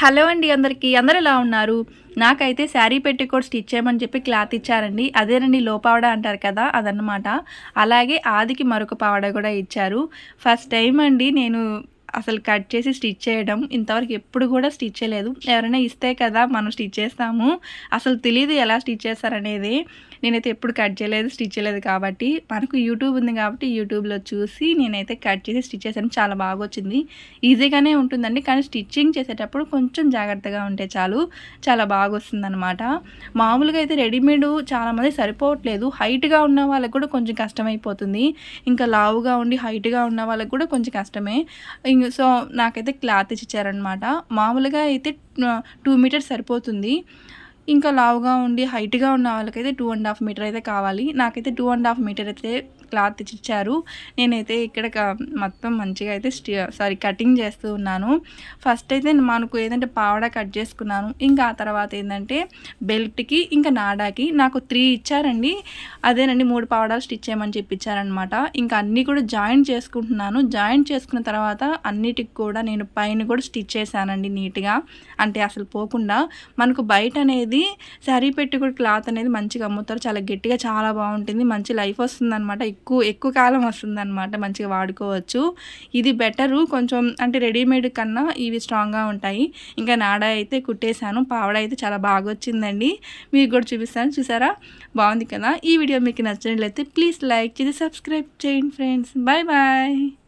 Hello అండి అందరికీ. అందరు ఎలా ఉన్నారు? నాకైతే శారీ పెట్టికోట్ స్టిచ్ చేయమని చెప్పి క్లాత్ ఇచ్చారండి. అదేనండి లోపావడ అంటారు కదా అదనమాట అలాగే ఆదికి మరొక పావడ కూడా ఇచ్చారు. ఫస్ట్ టైం అండి నేను అసలు కట్ చేసి స్టిచ్ చేయడం ఇంతవరకు ఎప్పుడు కూడా స్టిచ్ చేయలేదు. ఎవరైనా ఇస్తే కదా మనం స్టిచ్ చేస్తాము. అసలు తెలియదు ఎలా స్టిచ్ చేస్తారనేది. నేనైతే ఎప్పుడు కట్ చేయలేదు స్టిచ్ చేయలేదు కాబట్టి. మనకు యూట్యూబ్ ఉంది కాబట్టి యూట్యూబ్లో చూసి నేనైతే కట్ చేసి స్టిచ్ చేశాను. చాలా బాగా వచ్చింది. ఈజీగానే ఉంటుందండి. కానీ స్టిచ్చింగ్ చేసేటప్పుడు కొంచెం జాగ్రత్తగా ఉంటే చాలు. చాలా బాగా వస్తుంది అనమాట మామూలుగా అయితే రెడీమేడ్ చాలామంది సరిపోవట్లేదు. హైట్గా ఉన్న వాళ్ళకి కూడా కొంచెం కష్టమైపోతుంది. ఇంకా లావుగా ఉండి హైట్గా ఉన్న వాళ్ళకి కూడా కొంచెం కష్టమే. సో నాకైతే క్లాత్ ఇచ్చారనమాట మామూలుగా అయితే టూ మీటర్స్ సరిపోతుంది. ఇంకా లావుగా ఉండి హైట్గా ఉన్న వాళ్ళకైతే టూ అండ్ హాఫ్ మీటర్ అయితే కావాలి. నాకైతే టూ అండ్ హాఫ్ మీటర్ అయితే క్లాత్ ఇచ్చారు నేనైతే ఇక్కడ మొత్తం మంచిగా అయితే స్టి సారీ కటింగ్ చేస్తూ ఉన్నాను. ఫస్ట్ అయితే మనకు ఏదంటే పావడ కట్ చేసుకున్నాను. ఇంకా ఆ తర్వాత ఏంటంటే బెల్ట్కి ఇంకా నాడాకి నాకు త్రీ ఇచ్చారండి. అదేనండి మూడు పావడాలు స్టిచ్ చేయమని చెప్పి ఇచ్చారనమాట ఇంకా అన్నీ కూడా జాయింట్ చేసుకుంటున్నాను. జాయింట్ చేసుకున్న తర్వాత అన్నిటికి కూడా నేను పైన కూడా స్టిచ్ చేశానండి నీట్గా. అంటే అసలు పోకుండా మనకు బయట అనేది శారీ పెట్టి కూడా క్లాత్ అనేది మంచిగా అమ్ముతారు. చాలా గట్టిగా చాలా బాగుంటుంది. మంచి లైఫ్ వస్తుంది అనమాట ఎక్కువ ఎక్కువ కాలం వస్తుందన్నమాట. మంచిగా వాడుకోవచ్చు. ఇది బెటరు. కొంచెం అంటే రెడీమేడ్ కన్నా ఇవి స్ట్రాంగ్గా ఉంటాయి. ఇంకా నాడ అయితే కుట్టేశాను. పావడ అయితే చాలా బాగా వచ్చిందండి. మీకు కూడా చూపిస్తాను. చూసారా? బాగుంది కదా? ఈ వీడియో మీకు నచ్చినట్లయితే ప్లీజ్ లైక్ చేసి సబ్స్క్రైబ్ చేయండి ఫ్రెండ్స్. Bye bye.